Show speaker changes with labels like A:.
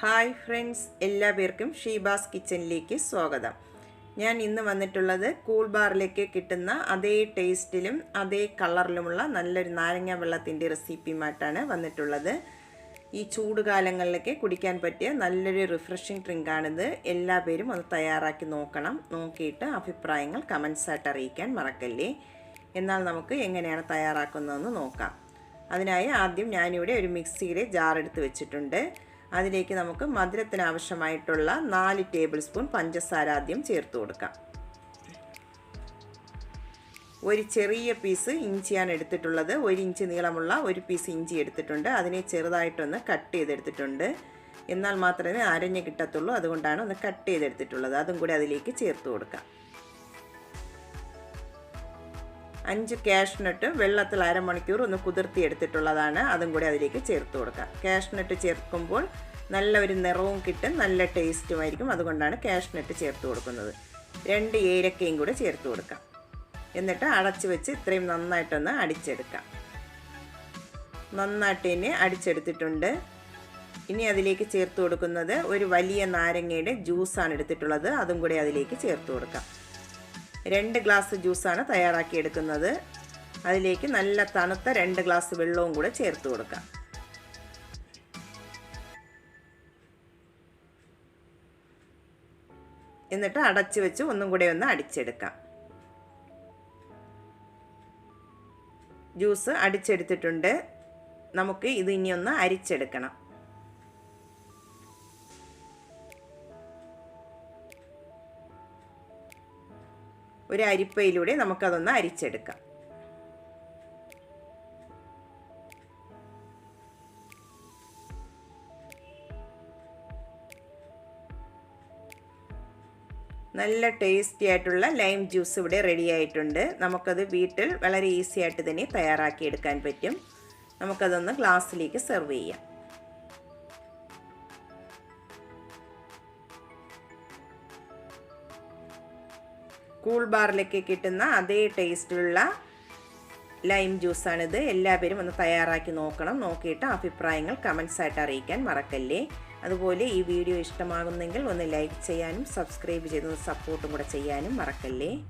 A: Hi friends എല്ലാവർക്കും ഷീബാസ് കിച്ചണിലേക്ക് സ്വാഗതം. ഞാൻ ഇന്ന് വന്നിട്ടുള്ളത് കൂൾ ബാറിലേക്ക് കിട്ടുന്ന അതേ ടേസ്റ്റിലും അതേ കളറിലുമുള്ള നല്ലൊരു നാരങ്ങ വെള്ളത്തിന്റെ റെസിപ്പിയുമായിട്ടാണ് വന്നിട്ടുള്ളത്. ഈ ചൂട് കാലങ്ങളിലൊക്കെ കുടിക്കാൻ പറ്റിയ നല്ലൊരു റിഫ്രഷിങ് ഡ്രിങ്കാണിത്. എല്ലാ പേരും ഒന്ന് തയ്യാറാക്കി നോക്കണം. നോക്കിയിട്ട് അഭിപ്രായങ്ങൾ കമൻസായിട്ട് അറിയിക്കാൻ മറക്കല്ലേ? എന്നാൽ നമുക്ക് എങ്ങനെയാണ് തയ്യാറാക്കുന്നതെന്ന് നോക്കാം. അതിനായി ആദ്യം ഞാനിവിടെ ഒരു മിക്സിയിലെ ജാർ എടുത്ത് വെച്ചിട്ടുണ്ട്. അതിലേക്ക് നമുക്ക് മധുരത്തിന് ആവശ്യമായിട്ടുള്ള നാല് ടേബിൾ സ്പൂൺ പഞ്ചസാര ആദ്യം ചേർത്ത് കൊടുക്കാം. ഒരു ചെറിയ പീസ് ഇഞ്ചിയാണ് എടുത്തിട്ടുള്ളത്. ഒരു ഇഞ്ച് നീളമുള്ള ഒരു പീസ് ഇഞ്ചി എടുത്തിട്ടുണ്ട്. അതിനെ ചെറുതായിട്ടൊന്ന് കട്ട് ചെയ്തെടുത്തിട്ടുണ്ട്. എന്നാൽ മാത്രമേ അരഞ്ഞ് കിട്ടത്തുള്ളൂ. അതുകൊണ്ടാണ് ഒന്ന് കട്ട് ചെയ്തെടുത്തിട്ടുള്ളത്. അതും കൂടി അതിലേക്ക് ചേർത്ത് കൊടുക്കാം. അഞ്ച് കാഷ്നട്ട് വെള്ളത്തിൽ അരമണിക്കൂർ ഒന്ന് കുതിർത്തി എടുത്തിട്ടുള്ളതാണ്. അതും കൂടി അതിലേക്ക് ചേർത്ത് കൊടുക്കാം കാഷ്നട്ട് ചേർക്കുമ്പോൾ നല്ല ഒരു നിറവും കിട്ടും നല്ല ടേസ്റ്റുമായിരിക്കും അതുകൊണ്ടാണ് കാഷ്നട്ട് ചേർത്ത് കൊടുക്കുന്നത്. രണ്ട് ഏലക്കയും കൂടെ ചേർത്ത് കൊടുക്കാം എന്നിട്ട് അടച്ച് വെച്ച് ഇത്രയും നന്നായിട്ടൊന്ന് അടിച്ചെടുക്കാം നന്നായിട്ട് തന്നെ അടിച്ചെടുത്തിട്ടുണ്ട്. ഇനി അതിലേക്ക് ചേർത്ത് കൊടുക്കുന്നത് ഒരു വലിയ നാരങ്ങയുടെ ജ്യൂസാണ് എടുത്തിട്ടുള്ളത്. അതും കൂടി അതിലേക്ക് ചേർത്ത് കൊടുക്കാം രണ്ട് ഗ്ലാസ് ജ്യൂസാണ് തയ്യാറാക്കിയെടുക്കുന്നത്. അതിലേക്ക് നല്ല തണുത്ത രണ്ട് ഗ്ലാസ് വെള്ളവും കൂടെ ചേർത്ത് കൊടുക്കാം. എന്നിട്ട് അടച്ചു വെച്ച് ഒന്നും കൂടെ ഒന്ന് അടിച്ചെടുക്കാം. ജ്യൂസ് അടിച്ചെടുത്തിട്ടുണ്ട്. നമുക്ക് ഇത് ഇനിയൊന്ന് അരിച്ചെടുക്കണം. ഒരു അരിപ്പയിലൂടെ നമുക്കതൊന്ന് അരിച്ചെടുക്കാം. നല്ല ടേസ്റ്റി ആയിട്ടുള്ള ലൈം ജ്യൂസ് ഇവിടെ റെഡി ആയിട്ടുണ്ട്. നമുക്കത് വീട്ടിൽ വളരെ ഈസി ആയിട്ട് തന്നെ തയ്യാറാക്കിയെടുക്കാൻ പറ്റും. നമുക്കതൊന്ന് ഗ്ലാസ്സിലേക്ക് സെർവ് ചെയ്യാം. കൂൾ ബാറിലൊക്കെ കിട്ടുന്ന അതേ ടേസ്റ്റിലുള്ള ലൈം ജ്യൂസാണിത്. എല്ലാവരും ഒന്ന് തയ്യാറാക്കി നോക്കണം. നോക്കിയിട്ട് അഭിപ്രായങ്ങൾ കമൻസായിട്ട് അറിയിക്കാൻ മറക്കല്ലേ. അതുപോലെ ഈ വീഡിയോ ഇഷ്ടമാകുന്നെങ്കിൽ ഒന്ന് ലൈക്ക് ചെയ്യാനും സബ്സ്ക്രൈബ് ചെയ്ത് സപ്പോർട്ടും കൂടെ ചെയ്യാനും മറക്കല്ലേ.